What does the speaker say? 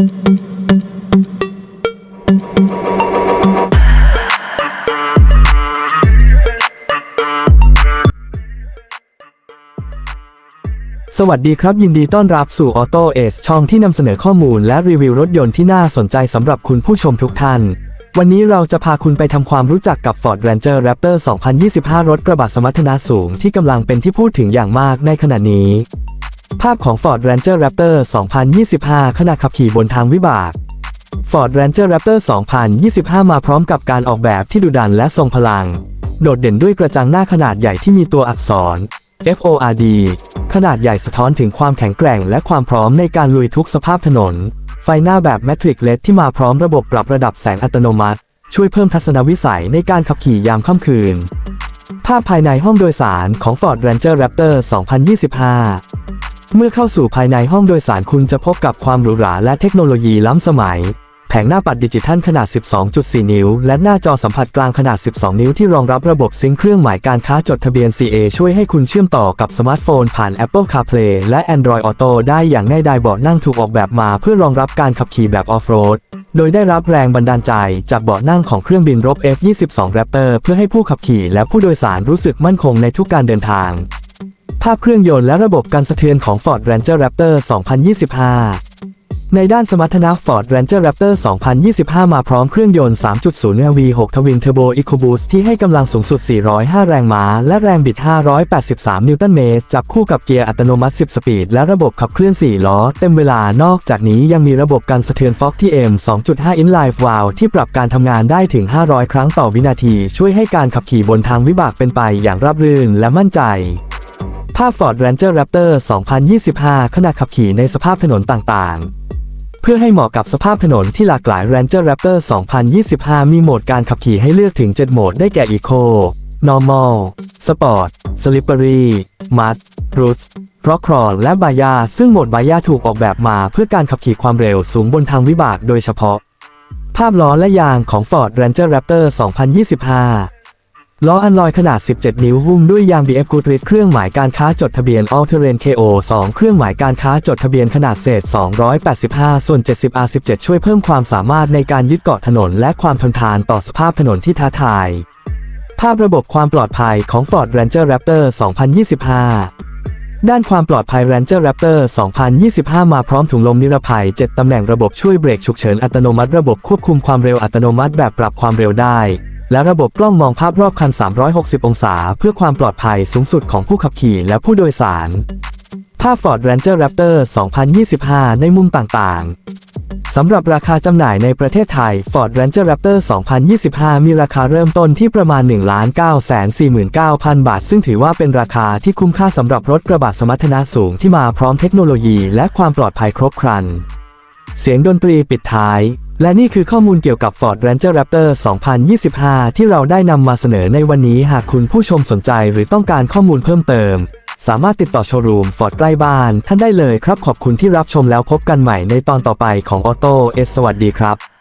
สวัสดีครับ ยินดีต้อนรับสู่ Auto Ace ช่องที่นำเสนอข้อมูลและรีวิวรถยนต์ที่น่าสนใจสำหรับคุณผู้ชมทุกท่าน วันนี้เราจะพาคุณไปทำความรู้จักกับ Ford Ranger Raptor 2025 รถกระบะสมรรถนะสูงที่กำลังเป็นที่พูดถึงอย่างมากในขณะนี้ ภาพของ Ford Ranger Raptor 2025 ขณะขับขี่บนทางวิบาก Ford Ranger Raptor 2025 มาพร้อมกับการออกแบบที่ดุดันและทรงพลัง โดดเด่นด้วยกระจังหน้าขนาดใหญ่ที่มีตัวอักษร FORD ขนาดใหญ่สะท้อนถึงความแข็งแกร่งและความพร้อมในการลุยทุกสภาพถนน ไฟหน้าแบบแมทริกเลดที่มาพร้อมระบบปรับระดับแสงอัตโนมัติ ช่วยเพิ่มทัศนวิสัยในการขับขี่ยามค่ำคืน ภาพภายในห้องโดยสารของ Ford Ranger Raptor 2025 เมื่อเข้าสู่ภายในห้องโดยสารคุณจะพบกับความหรูหราและเทคโนโลยีล้ำสมัย แผงหน้าปัดดิจิทัลขนาด 12.4 นิ้ว และหน้าจอสัมผัสกลางขนาด 12 นิ้วที่รองรับระบบซิงค์เครื่องหมายการค้าจดทะเบียน CA ช่วยให้คุณเชื่อมต่อกับสมาร์ทโฟนผ่าน Apple CarPlay และ Android Auto ได้อย่างง่ายดายเบาะนั่งถูกออกแบบมาเพื่อรองรับการขับขี่แบบออฟโรดโดยได้รับแรงบันดาลใจจากเบาะนั่งของเครื่องบินรบ F-22 Raptor เพื่อให้ผู้ขับขี่และผู้โดยสารรู้สึกมั่นคงในทุกการเดินทาง ภาพเครื่องยนต์และระบบการสะเทือนของ Ford Ranger Raptor 2025 ในด้านสมรรถนะ Ford Ranger Raptor 2025 มาพร้อมเครื่องยนต์ 3.0 V6 Twin Turbo EcoBoost ที่ให้กำลังสูงสุด 405 แรงม้า และแรงบิด 583 นิวตันเมตร จับคู่กับเกียร์อัตโนมัติ 10 สปีด และระบบขับเคลื่อน 4 ล้อ เต็มเวลา นอกจากนี้ยังมีระบบการสะเทือน Fox TM 2.5 inch live valve ที่ปรับการทำงานได้ถึง 500 ครั้งต่อวินาที ช่วยให้การขับขี่บนทางวิบากเป็นไปอย่างราบรื่นและมั่นใจ ภาพ Ford Ranger Raptor 2025 ขณะขับขี่ในสภาพถนนต่างๆ เพื่อให้เหมาะกับสภาพถนนที่หลากหลาย Ranger Raptor 2025 มีโหมดการขับขี่ให้เลือกถึง 7 โหมดได้แก่ Eco Normal Sport Slippery Mud Roots Rock Crawl และ Baya ซึ่งโหมด Baya ถูกออกแบบมาเพื่อการขับขี่ความเร็วสูงบนทางวิบากโดยเฉพาะ ภาพล้อและยางของ Ford Ranger Raptor 2025 ล้ออันลอยขนาด 17 นิ้วหุ้มด้วยยาง BF Goodrich เครื่องหมายการค้าจดทะเบียน All Terrain KO 2 เครื่องหมายการค้าจดทะเบียนขนาดเศษ 285 ส่วน 70 R17 ช่วยเพิ่มความสามารถในการยึดเกาะถนน และความทนทานต่อสภาพถนนที่ท้าทาย ภาพระบบความปลอดภัยของ Ford Ranger Raptor 2025ด้านความปลอดภัย Ranger Raptor 2025 มาพร้อมถุงลมนิรภัย 7 ตำแหน่งระบบช่วยเบรกฉุกเฉินอัตโนมัติ ระบบควบคุมความเร็วอัตโนมัติแบบปรับความเร็วได้ และระบบกล้องมองภาพรอบคัน 360 องศา เพื่อความปลอดภัยสูงสุดของผู้ขับขี่และผู้โดยสาร ภาพ Ford Ranger Raptor 2025 ในมุมต่างๆ สำหรับราคาจำหน่ายในประเทศไทย Ford Ranger Raptor 2025 มีราคาเริ่มต้นที่ประมาณ 1,949,000 บาท ซึ่งถือว่าเป็นราคาที่คุ้มค่าสำหรับรถกระบะสมรรถนะสูงที่มาพร้อมเทคโนโลยีและความปลอดภัยครบครัน เสียงดนตรีปิดท้าย และนี่คือข้อมูลเกี่ยวกับ Ford Ranger Raptor 2025 ที่เราได้นำมาเสนอในวันนี้หากคุณผู้ชมสนใจหรือต้องการข้อมูลเพิ่มเติม สามารถติดต่อโชว์รูม Ford ใกล้บ้าน ท่านได้เลยครับขอบคุณที่รับชมแล้วพบกันใหม่ในตอนต่อไปของ Auto S สวัสดีครับ